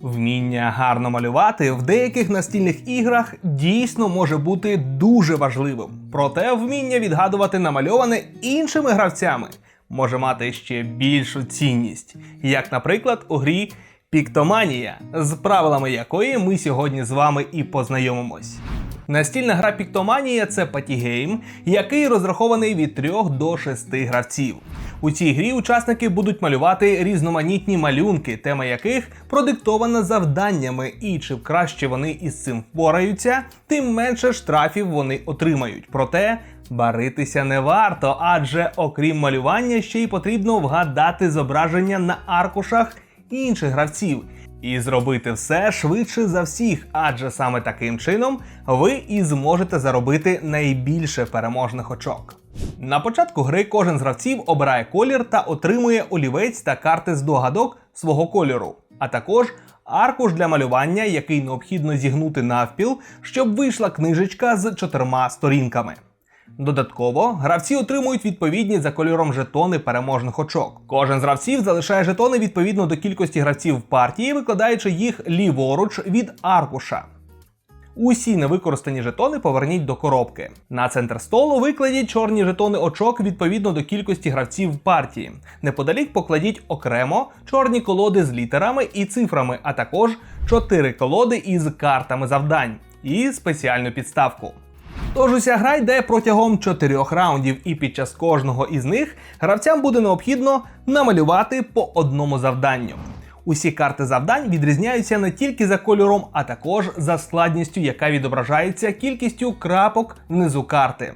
Вміння гарно малювати в деяких настільних іграх дійсно може бути дуже важливим. Проте вміння відгадувати намальоване іншими гравцями може мати ще більшу цінність, як, наприклад, у грі Піктоманія, з правилами якої ми сьогодні з вами і познайомимось. Настільна гра Піктоманія це патігейм, який розрахований від 3 до 6 гравців. У цій грі учасники будуть малювати різноманітні малюнки, тема яких продиктована завданнями, і чим краще вони із цим впораються, тим менше штрафів вони отримають. Проте баритися не варто, адже окрім малювання, ще й потрібно вгадати зображення на аркушах інших гравців. І зробити все швидше за всіх, адже саме таким чином ви і зможете заробити найбільше переможних очок. На початку гри кожен з гравців обирає колір та отримує олівець та карти з догадок свого кольору, а також аркуш для малювання, який необхідно зігнути навпіл, щоб вийшла книжечка з чотирма сторінками. Додатково гравці отримують відповідні за кольором жетони переможних очок. Кожен з гравців залишає жетони відповідно до кількості гравців в партії, викладаючи їх ліворуч від аркуша. Усі невикористані жетони поверніть до коробки. На центр столу викладіть чорні жетони очок відповідно до кількості гравців в партії. Неподалік покладіть окремо чорні колоди з літерами і цифрами, а також чотири колоди із картами завдань і спеціальну підставку. Тож уся гра йде протягом чотирьох раундів, і під час кожного із них гравцям буде необхідно намалювати по одному завданню. Усі карти завдань відрізняються не тільки за кольором, а також за складністю, яка відображається кількістю крапок внизу карти.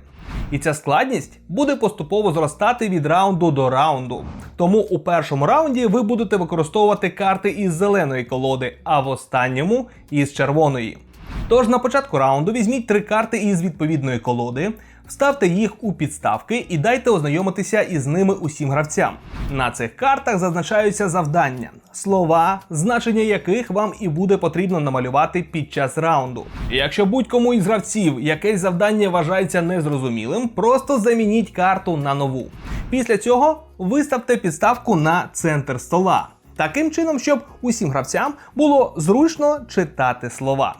І ця складність буде поступово зростати від раунду до раунду. Тому у першому раунді ви будете використовувати карти із зеленої колоди, а в останньому із червоної. Тож на початку раунду візьміть три карти із відповідної колоди, вставте їх у підставки і дайте ознайомитися із ними усім гравцям. На цих картах зазначаються завдання, слова, значення яких вам і буде потрібно намалювати під час раунду. Якщо будь-кому із гравців якесь завдання вважається незрозумілим, просто замініть карту на нову. Після цього виставте підставку на центр стола. Таким чином, щоб усім гравцям було зручно читати слова.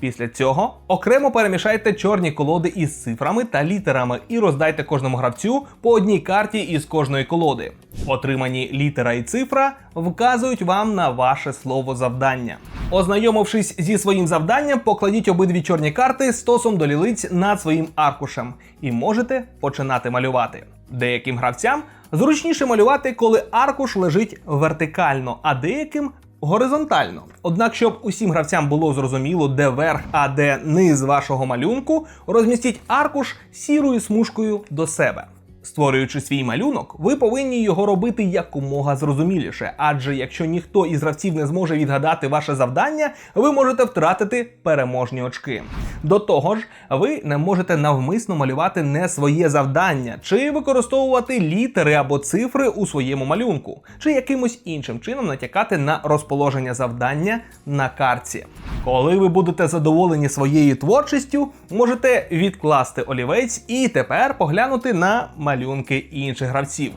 Після цього окремо перемішайте чорні колоди із цифрами та літерами і роздайте кожному гравцю по одній карті із кожної колоди. Отримані літера і цифра вказують вам на ваше слово завдання. Ознайомившись зі своїм завданням, покладіть обидві чорні карти стосом до лілиць над своїм аркушем і можете починати малювати. Деяким гравцям зручніше малювати, коли аркуш лежить вертикально, а деяким горизонтально. Однак, щоб усім гравцям було зрозуміло, де верх, а де низ вашого малюнку, розмістіть аркуш сірою смужкою до себе. Створюючи свій малюнок, ви повинні його робити якомога зрозуміліше, адже якщо ніхто із гравців не зможе відгадати ваше завдання, ви можете втратити переможні очки. До того ж, ви не можете навмисно малювати не своє завдання, чи використовувати літери або цифри у своєму малюнку, чи якимось іншим чином натякати на розположення завдання на картці. Коли ви будете задоволені своєю творчістю, можете відкласти олівець і тепер поглянути на малюнки інших гравців.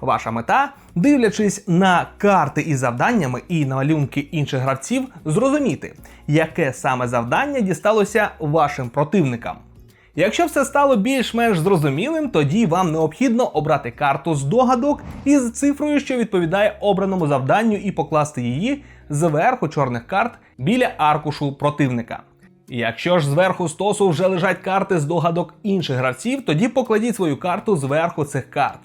Ваша мета, дивлячись на карти із завданнями і на малюнки інших гравців, зрозуміти, яке саме завдання дісталося вашим противникам. Якщо все стало більш-менш зрозумілим, тоді вам необхідно обрати карту з догадок із цифрою, що відповідає обраному завданню, і покласти її зверху чорних карт біля аркушу противника. Якщо ж зверху стосу вже лежать карти з догадок інших гравців, тоді покладіть свою карту зверху цих карт.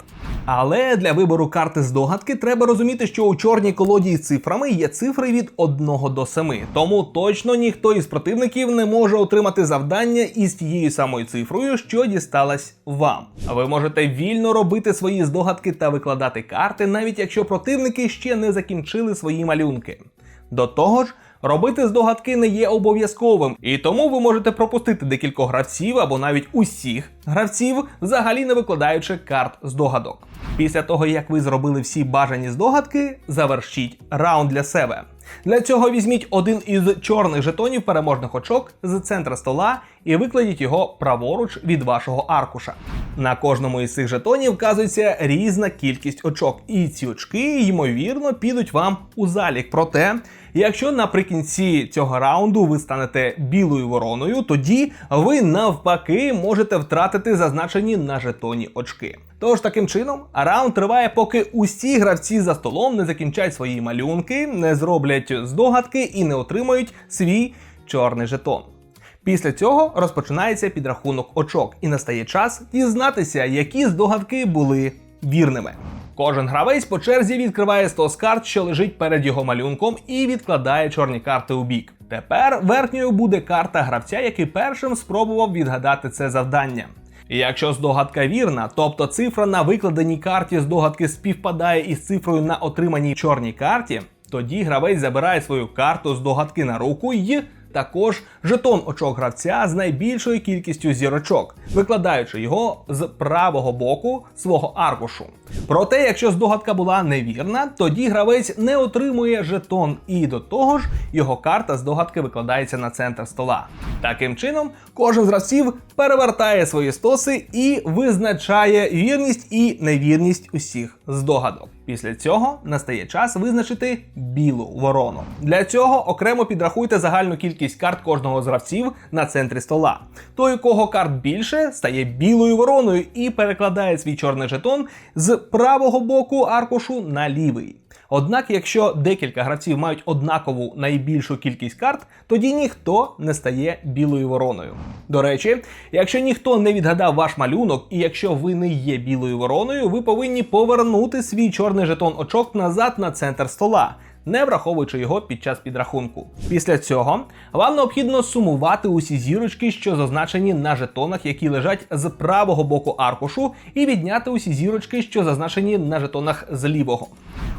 Але для вибору карти з догадки треба розуміти, що у чорній колоді з цифрами є цифри від 1 до 7. Тому точно ніхто із противників не може отримати завдання із тією самою цифрою, що дісталась вам. Ви можете вільно робити свої здогадки та викладати карти, навіть якщо противники ще не закінчили свої малюнки. До того ж, робити здогадки не є обов'язковим, і тому ви можете пропустити декількох гравців або навіть усіх гравців, взагалі не викладаючи карт здогадок. Після того, як ви зробили всі бажані здогадки, завершіть раунд для себе. Для цього візьміть один із чорних жетонів переможних очок з центра стола і викладіть його праворуч від вашого аркуша. На кожному із цих жетонів вказується різна кількість очок, і ці очки, ймовірно, підуть вам у залік. Проте, Якщо наприкінці цього раунду ви станете білою вороною, тоді ви навпаки можете втратити зазначені на жетоні очки. Тож таким чином, раунд триває, поки усі гравці за столом не закінчать свої малюнки, не зроблять здогадки і не отримають свій чорний жетон. Після цього розпочинається підрахунок очок, і настає час дізнатися, які здогадки були вірними. Кожен гравець по черзі відкриває 100 з карт, що лежить перед його малюнком, і відкладає чорні карти у бік. Тепер верхньою буде карта гравця, який першим спробував відгадати це завдання. Якщо здогадка вірна, тобто цифра на викладеній карті здогадки співпадає із цифрою на отриманій чорній карті, тоді гравець забирає свою карту здогадки на руку і також жетон очок гравця з найбільшою кількістю зірочок, викладаючи його з правого боку свого аркушу. Проте, якщо здогадка була невірна, тоді гравець не отримує жетон, і до того ж його карта здогадки викладається на центр стола. Таким чином, кожен з гравців перевертає свої стоси і визначає вірність і невірність усіх здогадок. Після цього настає час визначити білу ворону. Для цього окремо підрахуйте загальну кількість карт кожного з гравців на центрі стола. Той, у кого карт більше, стає білою вороною і перекладає свій чорний жетон з правого боку аркушу на лівий. Однак, якщо декілька гравців мають однакову найбільшу кількість карт, тоді ніхто не стає білою вороною. До речі, якщо ніхто не відгадав ваш малюнок, і якщо ви не є білою вороною, ви повинні повернути свій чорний жетон очок назад на центр стола. Не враховуючи його під час підрахунку. Після цього вам необхідно сумувати усі зірочки, що зазначені на жетонах, які лежать з правого боку аркушу, і відняти усі зірочки, що зазначені на жетонах з лівого.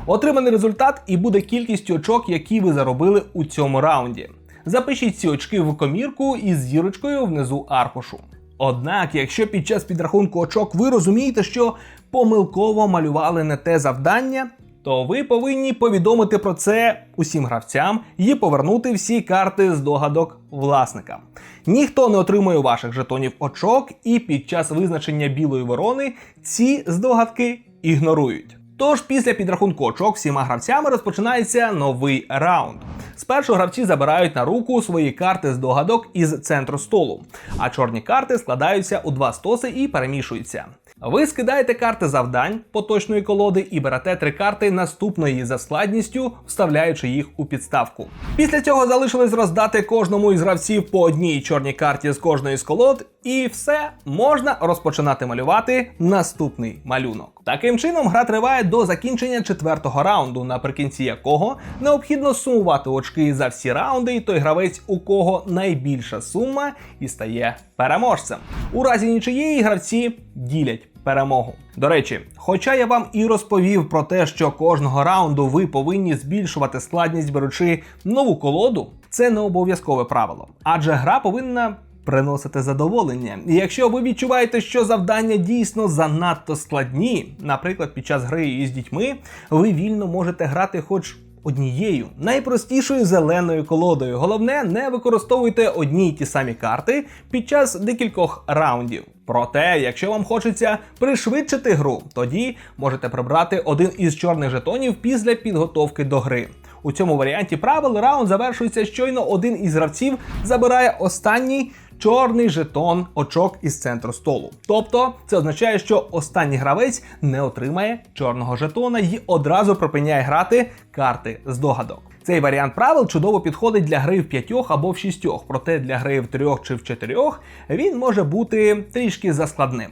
Отриманий результат і буде кількістю очок, які ви заробили у цьому раунді. Запишіть ці очки в комірку із зірочкою внизу аркушу. Однак, якщо під час підрахунку очок ви розумієте, що помилково малювали не те завдання, то ви повинні повідомити про це усім гравцям і повернути всі карти з догадок власника. Ніхто не отримує ваших жетонів очок, і під час визначення білої ворони ці здогадки ігнорують. Тож після підрахунку очок всіма гравцями розпочинається новий раунд. Спершу гравці забирають на руку свої карти з догадок із центру столу, а чорні карти складаються у два стоси і перемішуються. Ви скидаєте карти завдань поточної колоди і берете три карти наступної за складністю, вставляючи їх у підставку. Після цього залишилось роздати кожному із гравців по одній чорній карті з кожної з колод, і все можна розпочинати малювати наступний малюнок. Таким чином, гра триває до закінчення четвертого раунду, наприкінці якого необхідно сумувати очки за всі раунди, і той гравець, у кого найбільша сума, і стає переможцем. У разі нічиєї гравці ділять перемогу. До речі, хоча я вам і розповів про те, що кожного раунду ви повинні збільшувати складність, беручи нову колоду, це не обов'язкове правило, адже гра повинна. Приносити задоволення. І якщо ви відчуваєте, що завдання дійсно занадто складні, наприклад, під час гри із дітьми, ви вільно можете грати хоч однією найпростішою зеленою колодою. Головне, не використовуйте одні й ті самі карти під час декількох раундів. Проте, якщо вам хочеться пришвидшити гру, тоді можете прибрати один із чорних жетонів після підготовки до гри. У цьому варіанті правил раунд завершується щойно один із гравців забирає останній чорний жетон очок із центру столу. Тобто це означає, що останній гравець не отримає чорного жетона і одразу припиняє грати карти з догадок. Цей варіант правил чудово підходить для гри в п'ятьох або в шістьох, проте для гри в трьох чи в чотирьох він може бути трішки заскладним.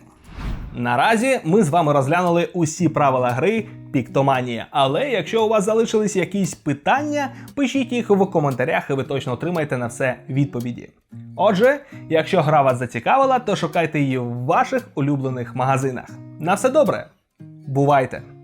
Наразі ми з вами розглянули усі правила гри Піктоманія. Але якщо у вас залишились якісь питання, пишіть їх в коментарях, і ви точно отримаєте на все відповіді. Отже, якщо гра вас зацікавила, то шукайте її в ваших улюблених магазинах. На все добре, бувайте!